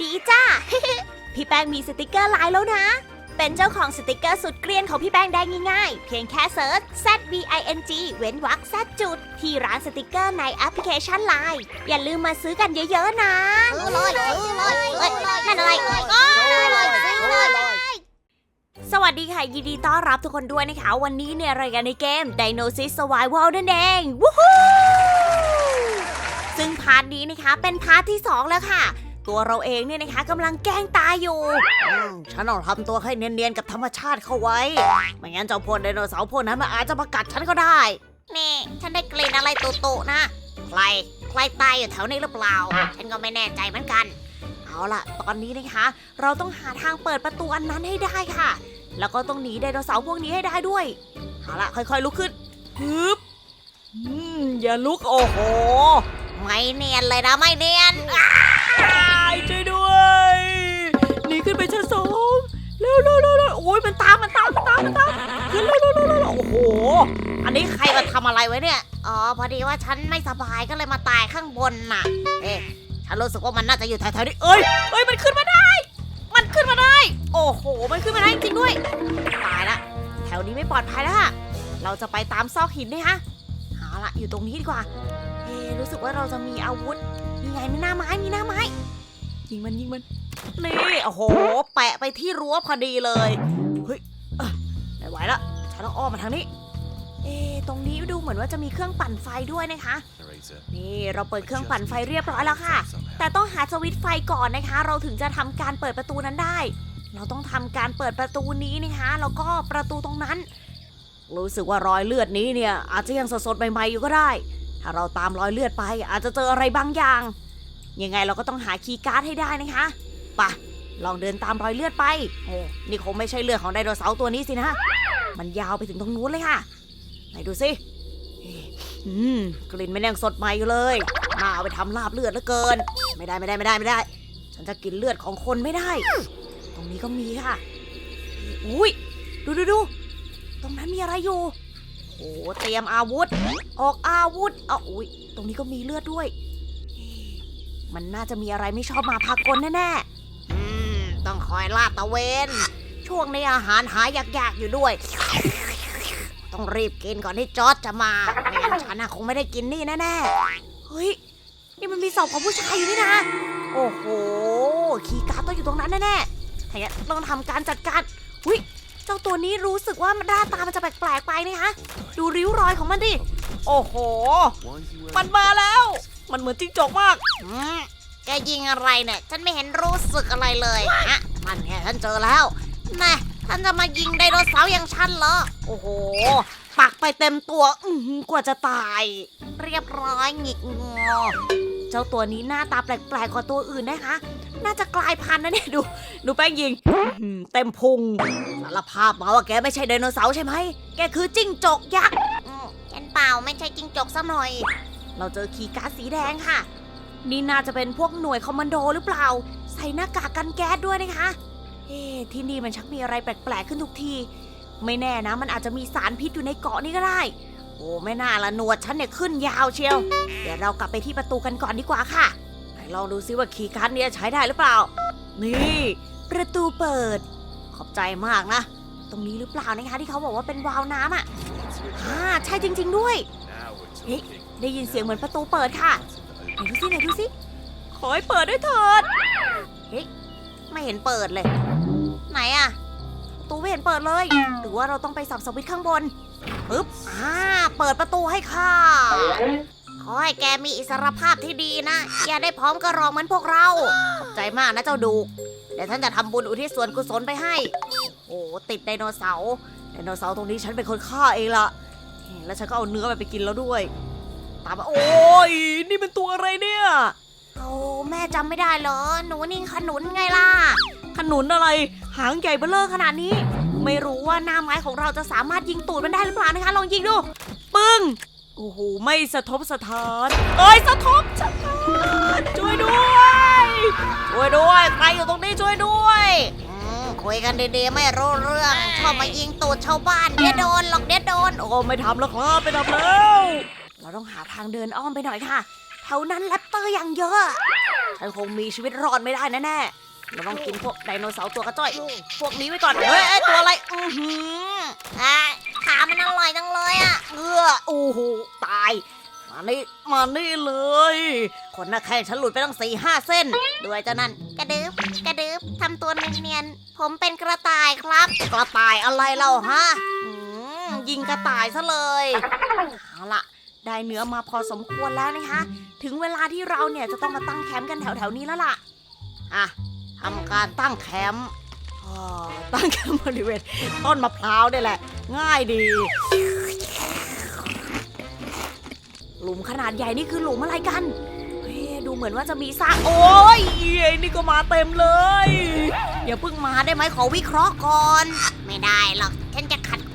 ดีจ้า พี่แป้งมีสติกเกอร์ลายแล้วนะ เป็นเจ้าของสติกเกอร์สุดเกลียนของพี่แป้งได้ง่ายๆ เพียงแค่เซิร์ช Z V I N G เว้นวรรค Z จุด ที่ร้านสติกเกอร์ในแอปพลิเคชันไลน์อย่าลืมมาซื้อกันเยอะๆนะซื้อเลยซื้อเลยเอ้ยนั่นอะไรซื้อเลยซื้อเลยสวัสดีค่ะ ยินดีต้อนรับทุกคนด้วยนะคะ วันนี้เนี่ยรายการในเกม Dinosis Survival นั่นเองวู้ฮู้ซึ่งพาร์ทนี้นะคะเป็นพาร์ทที่ 2 แล้วค่ะ ตัวเราเองเนี่ยนะคะกำลังแกล้งตายอยู่ฉันต้องทำตัวให้เนียนๆกับธรรมชาติเข้าไว้ ไม่งั้นเจ้าพวกไดโนเสาร์พวกนั้นมันอาจจะมากัดฉันก็ได้ นี่ ฉันได้กลิ่นอะไรตุๆนะ ใคร ใครตายอยู่แถวนี้หรือเปล่า ฉันก็ไม่แน่ใจเหมือนกัน เอาล่ะ ตอนนี้นะคะ เราต้องหาทางเปิดประตูอันนั้นให้ได้ค่ะ แล้วก็ต้องหนีไดโนเสาร์พวกนี้ให้ได้ด้วย เอาล่ะ ค่อยๆลุกขึ้นฮึบอืมอย่าลุกโอ้โห ไม่เนียนเลยนะไม่เนียนอ้า ขึ้นไปชั้นสองเร็วเร็วเร็วเร็วโอ้ยมันตามมันตามมันตามมันตามขึ้นเร็วเร็วเร็วเร็วโอ้โห อันนี้ใครมาทำอะไรไว้เนี่ย อ๋อพอดีว่าฉันไม่สบายก็เลยมาตายข้างบนน่ะ เอ๊ะฉันรู้สึกว่ามันน่าจะอยู่แถวๆนี้เอ้ยเอ้ยมันขึ้นมาได้ มันขึ้นมาได้ โอ้โห มันขึ้นมาได้จริงด้วย ตายละแถวนี้ไม่ปลอดภัยแล้วค่ะเราจะไปตามซอกหินนี่ฮะเอาละอยู่ตรงนี้ดีกว่า เอ๊รู้สึกว่าเราจะมีอาวุธ มีไงมีหน้าไม้มีหน้าไม้ยิงมันยิงมัน นี่ โอ้โห แปะไปที่รั้วพอดีเลย เฮ้ยเอ้ไม่ไหวละฉันต้องอ้อมมาทางนี้ เอ๊ตรงนี้ดูเหมือนว่าจะมีเครื่องปั่นไฟด้วยนะคะ นี่เราเปิดเครื่องปั่นไฟเรียบร้อยแล้วค่ะ แต่ต้องหาสวิตช์ไฟก่อนนะคะ เราถึงจะทำการเปิดประตูนั้นได้ เราต้องทำการเปิดประตูนี้นะคะแล้วก็ประตูตรงนั้น รู้สึกว่ารอยเลือดนี้เนี่ย อาจจะยังสดๆใหม่ๆอยู่ก็ได้ ถ้าเราตามรอยเลือดไป อาจจะเจออะไรบางอย่างยังไงเราก็ต้องหาคีย์การ์ดให้ได้นะคะ ปะลองเดินตามรอยเลือดไป โอ้นี่คงไม่ใช่เลือดของไดโนเสาร์ตัวนี้สินะ มันยาวไปถึงตรงนู้นเลยค่ะ ไหนดูสิอืมกลิ่นมันยังสดใหม่อยู่เลยน่าเอาไปทำลาบเลือดเหลือเกิน ไม่ได้ไม่ได้ไม่ได้ไม่ได้ ฉันจะกินเลือดของคนไม่ได้ ตรงนี้ก็มีค่ะ อุ้ยดูดูดูตรงนั้นมีอะไรอยู่โอ้เตรียมอาวุธ ออกอาวุธเอาอุ้ยตรงนี้ก็มีเลือดด้วย มันน่าจะมีอะไรไม่ชอบมาพากลแน่ๆ ต้องคอยลาดตะเวน ช่วงนี้อาหารหายยากๆอยู่ด้วย ต้องรีบกินก่อนที่จอร์จจะมาไม่งั้นฉันน่ะคงไม่ได้กินนี่แน่ๆ เฮ้ย นี่มันมีศพของผู้ชายอยู่นี่นะ โอ้โหคีการ์ดต้องอยู่ตรงนั้นแน่ๆถ้าอย่างนั้นต้องทำการจัดการหุยเจ้าตัวนี้รู้สึกว่ามันหน้าตามันจะแปลกๆไปนะคะดูริ้วรอยของมันดิ โอ้โห มันมาแล้ว มันเหมือนจิ้งจกมากอื แกยิงอะไรเนี่ย ฉันไม่เห็นรู้สึกอะไรเลยฮะมันแค่ฉันเจอแล้วน่ะท่านจะมายิงไดโนเสาร์อย่างฉันเหรอ โอ้โห ปักไปเต็มตัว อื้อหือกว่าจะตาย เรียบร้อยหงิกงอ เจ้าตัวนี้หน้าตาแปลกๆกว่าตัวอื่นนะคะ น่าจะกลายพันธุ์นะเนี่ย ดู ดูแป้งยิงอื้อหือเต็มพุง สารภาพมาว่าแกไม่ใช่ไดโนเสาร์ใช่ไหม แกคือจิ้งจกยักษ์อืมฉันเปล่าไม่ใช่จิงจกซะหน่อย เราเจอคีย์การ์ดสีแดงค่ะ นี่น่าจะเป็นพวกหน่วยคอมมานโดหรือเปล่า ใส่หน้ากากกันแก๊สด้วยนะคะ เอ๊ะที่นี่มันชักมีอะไรแปลกๆขึ้นทุกที ไม่แน่นะ มันอาจจะมีสารพิษอยู่ในเกาะนี้ก็ได้ โอ้ไม่น่าละหนวดฉันเนี่ยขึ้นยาวเชียว เดี๋ยวเรากลับไปที่ประตูกันก่อนดีกว่าค่ะไหนลองดูซิว่าคีย์การ์ดเนี่ยใช้ได้หรือเปล่า นี่ ประตูเปิด ขอบใจมากนะ ตรงนี้หรือเปล่านะคะที่เขาบอกว่าเป็นวาล์วน้ำอะอ่าใช่จริง ๆ ด้วย เฮ้ยได้ยินเสียงเหมือนประตูเปิดค่ะ ไหนดูสิไหนดูสิขอให้เปิดด้วยเถิดเฮ้ยไม่เห็นเปิดเลย ไหนอะประตูไม่เห็นเปิดเลย หรือว่าเราต้องไปสับสวิตช์ข้างบนปึ๊บอ่าเปิดประตูให้ค่ะขอให้แกมีอิสรภาพที่ดีนะ อย่าได้พร้อมกระรองเหมือนพวกเรา ขอบใจมากนะเจ้าดูกเดี๋ยวฉันจะทำบุญอุทิศส่วนกุศลไปให้ โอ้ติดไดโนเสาร์ไดโนเสาร์ตรงนี้ฉันเป็นคนฆ่าเองละแล้วฉันก็เอาเนื้อมันไปกินแล้วด้วย ตามมาโอ้ยนี่เป็นตัวอะไรเนี่ยโอ้แม่จำไม่ได้เหรอ หนูนิ่งขนุนไงล่ะ ขนุนอะไร หางใหญ่เบ้อเร่อขนาดนี้ ไม่รู้ว่าหน้าไม้ของเราจะสามารถยิงตูดมันได้หรือเปล่านะคะ ลองยิงดู ปึ้ง โอ้โห ไม่สะทบสะท้านเอ้ยสะทบสะท้านช่วยด้วย ช่วยด้วย ใครอยู่ตรงนี้ช่วยด้วยอืมคุยกันดีๆ ไม่รู้เรื่อง ชอบมายิงตูดชาวบ้านเดี๋ยวโดนหรอกเดี๋ยวโดน โอ้ไม่ทำแล้วครับไม่ทำแล้ว เราต้องหาทางเดินอ้อมไปหน่อยค่ะแถวนั้นแรปเตอร์อย่างเยอะฉันคงมีชีวิตรอดไม่ได้แน่ๆเราต้องกินพวกไดโนเสาร์ตัวกระจ้อย พวกนี้ไว้ก่อน เฮ้ยตัวอะไร อือหืออะขามันอร่อยจังเลยอะ เอื้อโอ้โหตาย มานี่มานี่เลย คนหน้าแข้งฉันหลุดไปตั้งสี่ห้าเส้น ด้วยเจ้านั่นกระดึบกระดึบทำตัวเนียนๆ ผมเป็นกระต่ายครับ กระต่ายอะไรเล่าฮะอืมยิงกระต่ายซะเลย เอาละ ได้เนื้อมาพอสมควรแล้วนะคะ ถึงเวลาที่เราเนี่ยจะต้องมาตั้งแคมป์กันแถวๆนี้แล้วล่ะ อะทำการตั้งแคมป์อ่าตั้งแคมป์บริเวณต้นมะพร้าวนี่แหละ ง่ายดี หลุมขนาดใหญ่นี่คือหลุมอะไรกันเฮ้ยดูเหมือนว่าจะมีซากโอ้ยไอ้นี่ก็มาเต็มเลย อย่าเพิ่งมาได้ไหมขอวิเคราะห์ก่อน ไม่ได้หรอก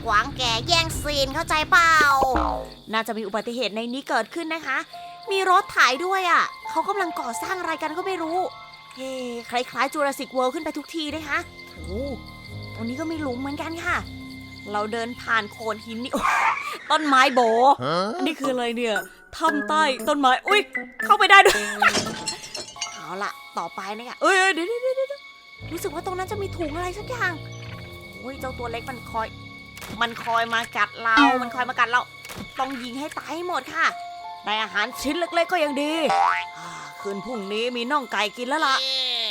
ขัดขวางแกแย่งซีนเข้าใจเปล่า น่าจะมีอุบัติเหตุในนี้เกิดขึ้นนะคะ มีรถถ่ายด้วยอะ่ะ เขากำลังก่อสร้างอะไรกันก็ไม่รู้ เฮ้คล้ายๆจูราสสิกเวิลด์ขึ้นไปทุกทีนะคะโอ้ตรงนี้ก็มีหลุมเหมือนกันค่ะ เราเดินผ่านโขดหินนี่โอ้ต้นไม้โบ อันนี้คืออะไรเนี่ยถ้ำใต้ต้นไม้ อุ้ยเข้าไปได้ด้วย เอาละต่อไปนะคะเอ้ยเดี๋ยวเดี๋ยวเดี๋ยวเดี๋ยวรู้สึกว่าตรงนั้นจะมีถุงอะไรสักอย่างโอ้ยเจ้าตัวเล็กมันคอย มันคอยมากัดเรา มันคอยมากัดเรา ต้องยิงให้ตายให้หมดค่ะ ได้อาหารชิ้นเล็กๆก็ยังดีอ่าคืนพรุ่งนี้มีน่องไก่กินแล้วล่ะ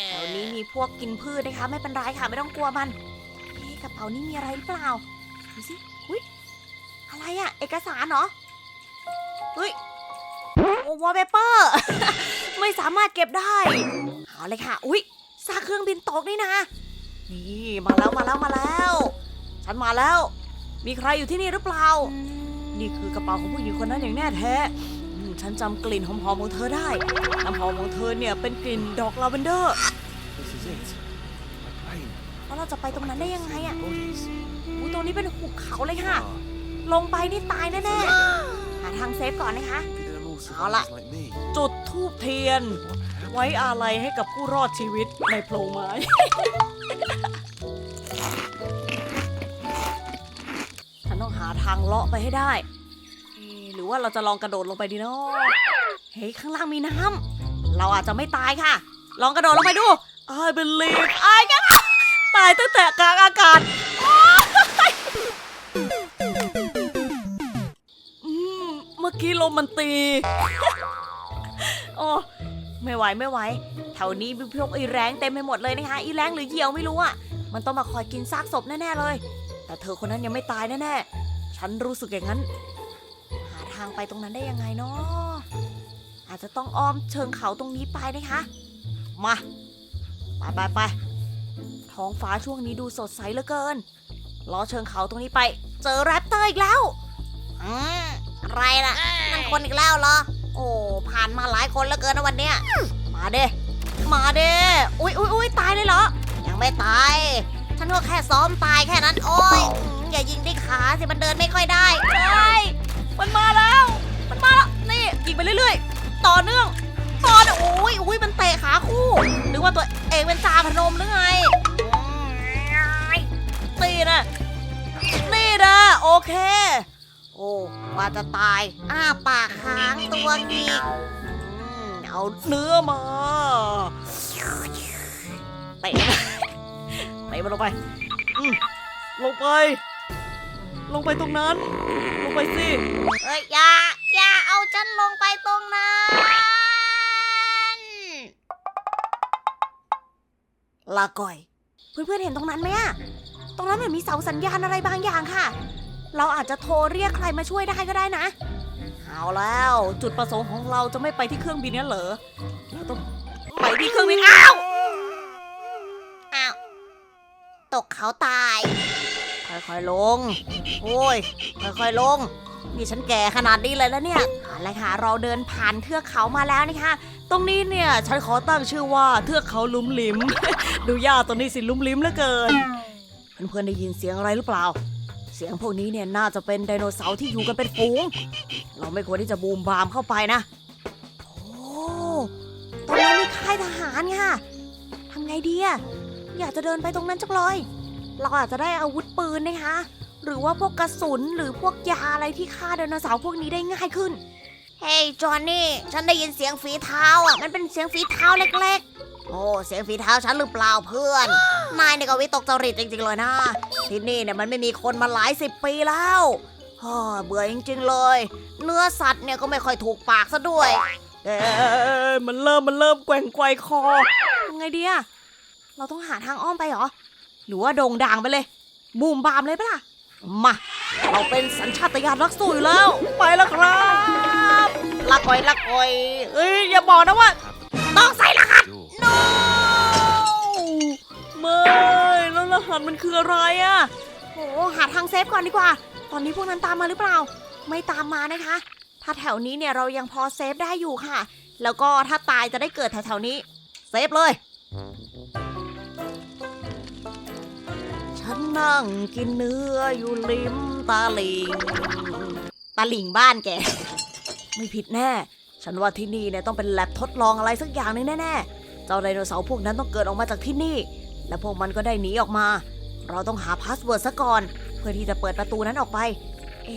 แถวนี้มีพวกกินพืชนะคะ ไม่เป็นไรค่ะไม่ต้องกลัวมันเอ๊ะกระเป๋านี้มีอะไรหรือเปล่าดูสิอุ้ยอะไรอะเอกสารเหรอเฮ้ยโอ้วอลเปเปอร์ ไม่สามารถเก็บได้เอาเลยค่ะ อุ้ยซากเครื่องบินตกนี่นะ นี่มาแล้วมาแล้วมาแล้ว ฉันมาแล้ว มีใครอยู่ที่นี่หรือเปล่า นี่คือกระเป๋าของผู้หญิงคนนั้นอย่างแน่แท้อืมฉันจำกลิ่นหอมๆของเธอได้ น้ำหอมของเธอเนี่ยเป็นกลิ่นดอกลาเวนเดอร์ This is it. My brain. แล้วเราจะไปตรงนั้นได้ยังไงอะ Bodies. อุ้ยตรงนี้เป็นหุบเขาเลยค่ะลงไปนี่ตายแน่ๆ หาทางเซฟก่อนนะคะ Pity them all Hola. survivors like me. จุดทูบเทียนไว้อาลัยให้กับผู้รอดชีวิตในโพรงไม้ ทางเลาะไปให้ได้เอ๊ะหรือว่าเราจะลองกระโดดลงไปดีเนาะเฮ้ยข้างล่างมีน้ำเราอาจจะไม่ตายค่ะ ลองกระโดดลงไปดู I believe I can ตายตั้งแต่กลางอากาศโอ๊ยอืมเมื่อกี้ลมมันตี โอ้ ไม่ไหวไม่ไหว แถวนี้มีพวกอีแรงเต็มไปหมดเลยนะคะไอีแรงหรือเหยี่ยวไม่รู้อะ มันต้องมาคอยกินซากศพแน่ๆเลย แต่เธอคนนั้นยังไม่ตายแน่ๆ ฉันรู้สึกอย่างนั้น หาทางไปตรงนั้นได้ยังไงเนาะอาจจะต้องอ้อมเชิงเขาตรงนี้ไปนะคะ มาไปไปไปท้องฟ้าช่วงนี้ดูสดใสเหลือเกินล้อเชิงเขาตรงนี้ไป เจอแรปเตอร์อีกแล้วอืมอะไรล่ะนั่นคนอีกแล้วเหรอ โอ้ผ่านมาหลายคนแล้วเกินนะวันเนี้ยมาเด้มาเด้อุ้ยอุ้ยอุ้ยตายเลยเหรอ ยังไม่ตาย ฉันก็แค่ซ้อมตายแค่นั้น โอ้ย อย่ายิงที่ขาสิมันเดินไม่ค่อยได้เฮ้ยมันมาแล้ว มันมาแล้วนี่ยิงไปเรื่อยๆ ต่อเนื่องต่อเนื่องโอ้ยอุ้ยมันเตะขาคู่นึกว่าตัวเองเป็นจาพนมหรือไงนี่นะนี่นะโอเค โอ้ว่าจะตายอ้าปากค้างตัวงีกเอาเนื้อมาเตะมันเตะมันลงไปลงไป ลงไปตรงนั้น ลงไปสิ เอ้ยอย่าอย่าเอาฉันลงไปตรงนั้น ลาก่อย เพื่อนๆเห็นตรงนั้นไหมอะตรงนั้นเหมือนมีเสาสัญญาณอะไรบางอย่างค่ะ เราอาจจะโทรเรียกใครมาช่วยได้ก็ได้นะ เอาแล้ว จุดประสงค์ของเราจะไม่ไปที่เครื่องบินนั่นเหรอเราต้องไปที่เครื่องบินอ้าวอ้าวตกเขาตาย ค่อยๆลง โอ้ย ค่อยๆลง นี่ฉันแก่ขนาดนี้เลยแล้วเนี่ยอาละค่ะ เราเดินผ่านเทือกเขามาแล้วนะคะ ตรงนี้เนี่ยฉันขอตั้งชื่อว่าเทือกเขาลุ่มลิม ดูหญ้าตรงนี้สิลุ่มลิมเหลือเกิน เพื่อนๆได้ยินเสียงอะไรหรือเปล่า เสียงพวกนี้เนี่ยน่าจะเป็นไดโนเสาร์ที่อยู่กันเป็นฝูง เราไม่ควรที่จะบูมบามเข้าไปนะ โอ้ตรงนั้นมีค่ายทหารค่ะทำไงดีอะอยากจะเดินไปตรงนั้นจังเลย เราอาจจะได้อาวุธปืนนะคะ หรือว่าพวกกระสุนหรือพวกยาอะไรที่ฆ่าไดโนเสาร์พวกนี้ได้ง่ายขึ้น เฮ้ยจอห์นนี่ ฉันได้ยินเสียงฝีเท้าอะ มันเป็นเสียงฝีเท้าเล็กๆ โอ้ เสียงฝีเท้าฉันหรือเปล่าเพื่อน นายเนี่ยก็วิตกจริตจริงๆเลยนะ ที่นี่เนี่ยมันไม่มีคนมาหลายสิบปีแล้วฮ่าเบื่อจริงๆเลย เนื้อสัตว์เนี่ยก็ไม่ค่อยถูกปากซะด้วย เอ๊ะมันเริ่มมันเริ่มแกว่งไกวคอยังไงดีอะเราต้องหาทางอ้อมไปเหรอ หรือว่าโด่งด่างไปเลย บูมบามเลยปะล่ะ มา เราเป็นสัญชาตญาณนักสู้อยู่แล้ว ไปแล้วครับละก่อยละก่อยเอ้ยอย่าบอกนะว่า ต้องใส่รหัส Door. no ไม่แล้วรหัสมันคืออะไรอะโหหาทางเซฟก่อนดีกว่า ตอนนี้พวกนั้นตามมาหรือเปล่า ไม่ตามมานะคะ ถ้าแถวนี้เนี่ยเรายังพอเซฟได้อยู่ค่ะ แล้วก็ถ้าตายจะได้เกิดแถวๆนี้ เซฟเลย นั่งกินเนื้ออยู่ริมตาลิง ตาลิงบ้านแก ไม่ผิดแน่ ฉันว่าที่นี่เนี่ยต้องเป็นแลบทดลองอะไรสักอย่างหนึงแน่ๆ เจ้าไดโนเสาร์พวกนั้นต้องเกิดออกมาจากที่นี่ และพวกมันก็ได้หนีออกมา เราต้องหาพาสเวิร์ดซะก่อน เพื่อที่จะเปิดประตูนั้นออกไป เอ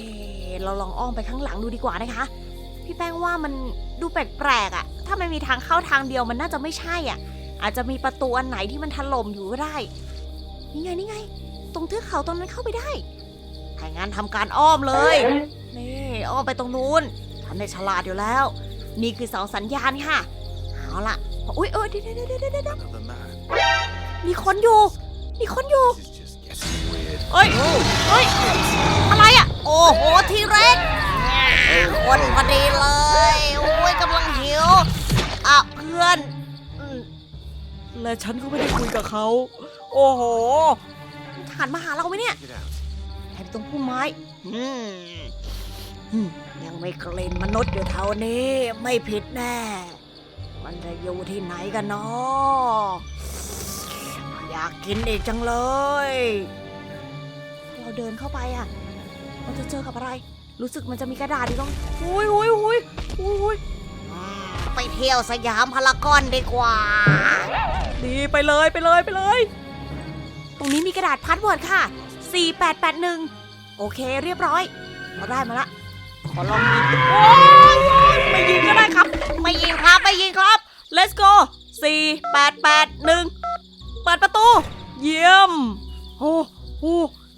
อเราลองอ้อมไปข้างหลังดูดีกว่านะคะ พี่แป้งว่ามันดูแปลกๆอะ่ะ ถ้ามันมีทางเข้าทางเดียวมันน่าจะไม่ใช่อะ อาจจะมีประตูอันไหนที่มันถล่มอยู่ก็ได้นี่ไงนี่ไง ตรงเทือกเขาตรงนั้นเข้าไปได้ถ้างั้นทำการอ้อมเลย นี่อ้อมไปตรงนู้นทำได้ฉลาดอยู่แล้ว นี่คือเสาสัญญาณค่ะ เอาล่ะอุ้ยเออเดี๋ยวเดี๋ยวเดี๋ยวเดี๋ยวเดี๋ยว Another man. มีคนอยู่ มีคนอยู่ This is just getting weird. เอ้ยเฮ้ย อะไรอะ โอ้โห ทีเร็กคนพอดีเลย โอ้ยกำลังหิว อะเพื่อน และฉันก็ไม่ได้คุยกับเขา โอ้โห หันมาหาเราไหมเนี่ย Get out. แอบตรงพุ่มไม้อืมอืมยังไม่กลิ่นมนุษย์อยู่แถวนี้ ไม่ผิดแน่ มันจะอยู่ที่ไหนกันเนาะอยากกินอีกจังเลยเราเดินเข้าไปอะเราจะเจอกับอะไร รู้สึกมันจะมีกระดาษอยู่ตรงอุ้ยอุ้ยอุ้ยอุ้ยอืมไปเที่ยวสยามพารากอนดีกว่า ดีไปเลยไปเลยไปเลยต รงนี้มีกระดาษพาสเวิร์ดค่ะ 4881 โอเคเรียบร้อยเราได้มาละ ขอลองยิงโอ้ยไม่ยิงก็ได้ครับ ไม่ยิงครับ ไม่ยิงครับ let's go 4881 เปิดประตู เยี่ยม โอ้โห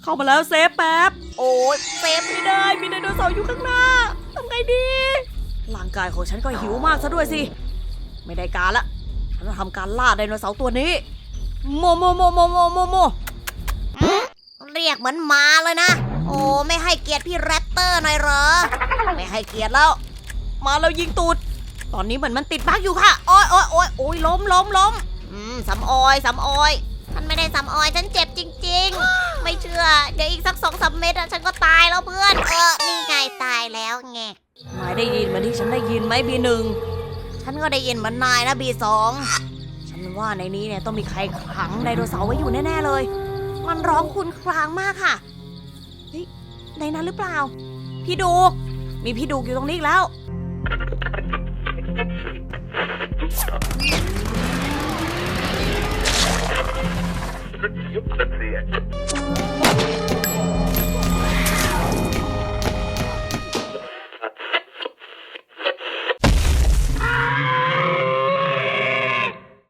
เข้ามาแล้วเซฟแป๊บ โอ้ยเซฟไม่ได้ มีไดโนเสาร์อยู่ข้างหน้าทำไงดี ร่างกายของฉันก็หิวมากซะด้วยสิ ไม่ได้การละ ฉันจะทำการล่าไดโนเสาร์ตัวนี้ โมโมโมโมโมโมโมเรียกเหมือนหมาเลยนะ โอ้ไม่ให้เกียรติพี่แรปเตอร์หน่อยเหรอ ไม่ให้เกียรติแล้ว มาแล้วยิงตูด ตอนนี้เหมือนมันติดบั๊กอยู่ค่ะ โอ้ยโอ้ยโอ้ยโอ้ยล้มล้มล้มอืมสำออยสำออยฉันไม่ได้สำออยฉันเจ็บจริง ๆ ไม่เชื่อ เดี๋ยวอีกสักสองสามเม็ดอะฉันก็ตายแล้วเพื่อน เออ นี่ไงตายแล้วไงนายได้ยินเหมือนที่ฉันได้ยินไหมบีหนึ่งฉันก็ได้ยินเหมือนนายนะบีสอง ฉันว่าในนี้เนี่ยต้องมีใครขังไดโนเสาร์ไว้อยู่แน่ๆเลย มันร้องคุณครางมากค่ะเฮ้ยในนั้นหรือเปล่า พี่ดูกมีพี่ดูกอยู่ตรงนี้อีกแล้วโอ้